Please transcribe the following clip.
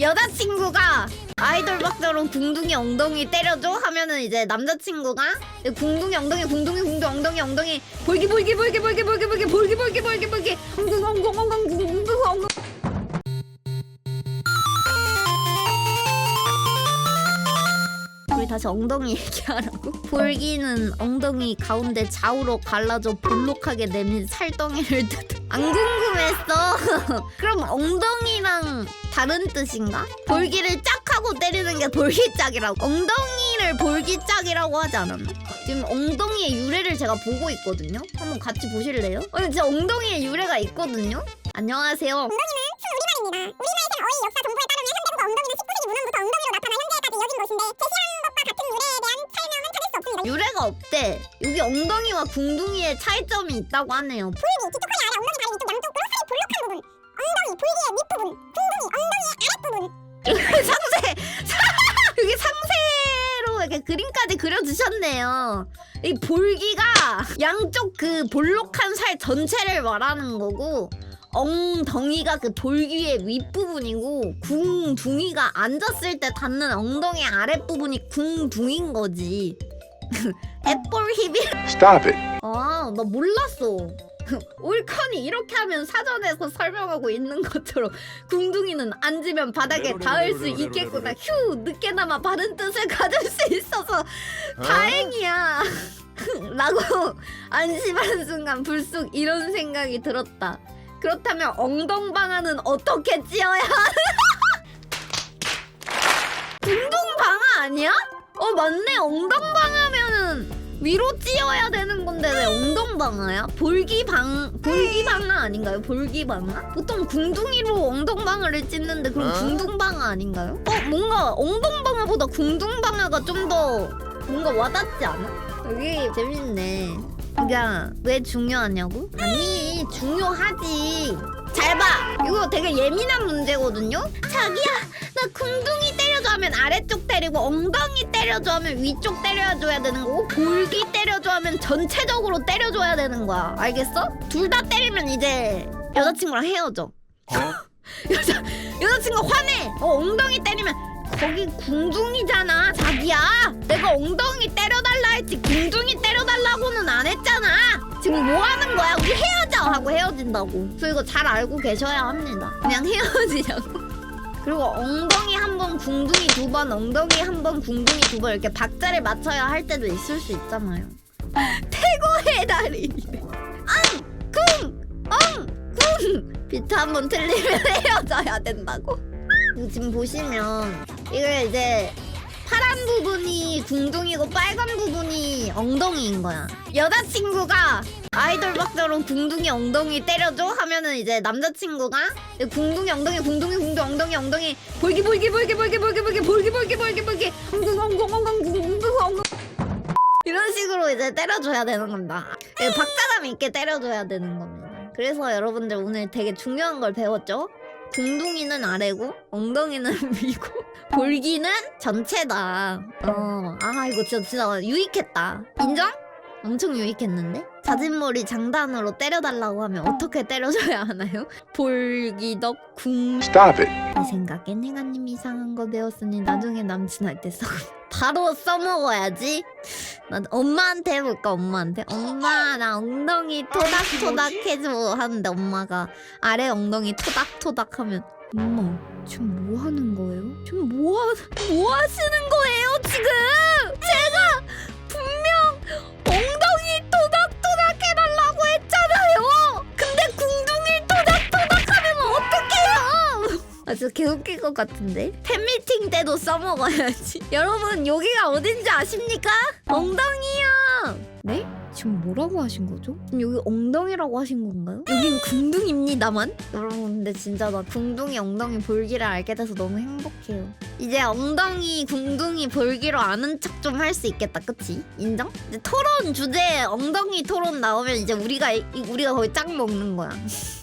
여자친구가 아이돌 박사로 궁둥이 엉덩이 때려줘 하면은 이제 남자친구가 궁둥이 엉덩이 궁둥이 궁둥이 엉덩이 엉덩이 볼기 볼기 볼기 볼기 볼기 볼기 볼기 볼기 볼기 볼기 엉덩 엉덩 엉덩 다시 엉덩이 얘기하라고? 볼기는 엉덩이 가운데 좌우로 갈라져 볼록하게 내민 살덩이를 뜻. 안 궁금했어. 그럼 엉덩이랑 다른 뜻인가? 볼기를 짝 하고 때리는 게 볼기짝이라고. 엉덩이를 볼기짝이라고 하지 않았나? 지금 엉덩이의 유래를 제가 보고 있거든요. 한번 같이 보실래요? 아니 진짜 엉덩이의 유래가 있거든요. 안녕하세요. 우리나라에서는 어휘 역사 정보에 따르면 현대국어 엉덩이는 19세기 문헌부터 엉덩이로 나타나 현재까지 이어진 것인데 제시한 유래가 없대. 여기 엉덩이와 궁둥이의 차이점이 있다고 하네요. 볼기, 뒤쪽허리 아래 엉덩이 다리 위쪽 양쪽으로 살이 볼록한 부분 엉덩이, 볼기의 밑부분 궁둥이, 엉덩이의 아랫부분 상세 여기 상세로 이렇게 그림까지 그려주셨네요. 이 볼기가 양쪽 그 볼록한 살 전체를 말하는 거고 엉덩이가 그 볼기의 윗부분이고 궁둥이가 앉았을 때 닿는 엉덩이 아랫부분이 궁둥인 거지. 애벌 힙이 Stop it. 아, 나 몰랐어. 올컨이 이렇게 하면 사전에서 설명하고 있는 것처럼 궁둥이는 앉으면 바닥에 닿을 수 있겠구나. 휴, 늦게나마 바른 뜻을 가질 수 있어서 다행이야. 라고 안심하는 순간 불쑥 이런 생각이 들었다. 그렇다면 엉덩방아는 어떻게 찌어야? 궁둥방아 아니야? 어 맞네 엉덩방아면은 위로 찌어야 되는 건데 왜 엉덩방아야? 볼기방 볼기방아 아닌가요? 볼기방아? 보통 궁둥이로 엉덩방아를 찢는데 그럼 궁둥방아 아닌가요? 어 뭔가 엉덩방아보다 궁둥방아가 좀 더 뭔가 와닿지 않아? 여기 재밌네. 그냥 왜 중요하냐고? 아니 중요하지. 잘 봐. 이거 되게 예민한 문제거든요. 자기야, 나 궁둥이 때려줘 하면 아래쪽 때리고 엉덩이 때려줘 하면 위쪽 때려줘야 되는 거고 볼기 때려줘 하면 전체적으로 때려줘야 되는 거야. 알겠어? 둘 다 때리면 이제 여자친구랑 헤어져. 여자 여자친구 화내. 어, 엉덩이 때리면 거기 궁둥이잖아, 자기야. 내가 엉덩이 때려달라 했지 궁둥이 때려달라고는 안 했잖아. 지금 뭐 하는 거야? 우리 헤어져 하고 헤어진다고. 저 이거 잘 알고 계셔야 합니다. 그냥 헤어지자고. 그리고 엉덩이 한 번, 궁둥이 두 번, 엉덩이 한 번, 궁둥이 두 번 이렇게 박자를 맞춰야 할 때도 있을 수 있잖아요. 태고의 달인이래. 엉, 궁, 엉, 궁. 비트 한 번 틀리면 헤어져야 된다고. 지금 보시면 이걸 이제 파란 부분이 궁둥이고 빨간 부분이 엉덩이인 거야. 여자친구가 아이돌 박사로 궁둥이 엉덩이 때려줘 하면은 이제 남자친구가 궁둥이 엉덩이 궁둥이 궁둥이 엉덩이 엉덩이 볼기 볼기 볼기 볼기 볼기 볼기 볼기 볼기 볼기 볼기 엉덩 엉덩 엉덩 엉덩 엉덩 이런 식으로 이제 때려줘야 되는 겁니다. 예, 박자감 있게 때려줘야 되는 겁니다. 그래서 여러분들 오늘 되게 중요한 걸 배웠죠? 궁둥이는 아래고 엉덩이는 위고 볼기는 전체다. 어, 아 이거 진짜 진짜 유익했다. 인정? 엄청 유익했는데? 자진몰이 장단으로 때려달라고 하면 어떻게 때려줘야 하나요? 볼기덕 궁. Stop it. 내 생각엔 행아님 이상한 거 배웠으니 나중에 남친할 때 써. 바로 써먹어야지. 나 엄마한테 해볼까 엄마한테. 엄마 나 엉덩이 토닥토닥 해줘 하는데 엄마가 아래 엉덩이 토닥토닥 하면 엄마 지금 뭐 하는 거예요? 지금 뭐, 하, 뭐 하시는 거예요 지금? 아 진짜 개웃길 것 같은데? 팬미팅 때도 써먹어야지 여러분 여기가 어딘지 아십니까? 엉덩이야 네? 지금 뭐라고 하신 거죠? 지금 여기 엉덩이라고 하신 건가요? 여긴 궁둥입니다만? 여러분 근데 진짜 나 궁둥이 엉덩이 볼기를 알게 돼서 너무 행복해요 이제 엉덩이 궁둥이 볼기로 아는 척 좀 할 수 있겠다 그치? 인정? 이제 토론 주제에 엉덩이 토론 나오면 이제 우리가 이- 우리가 거의 짝 먹는 거야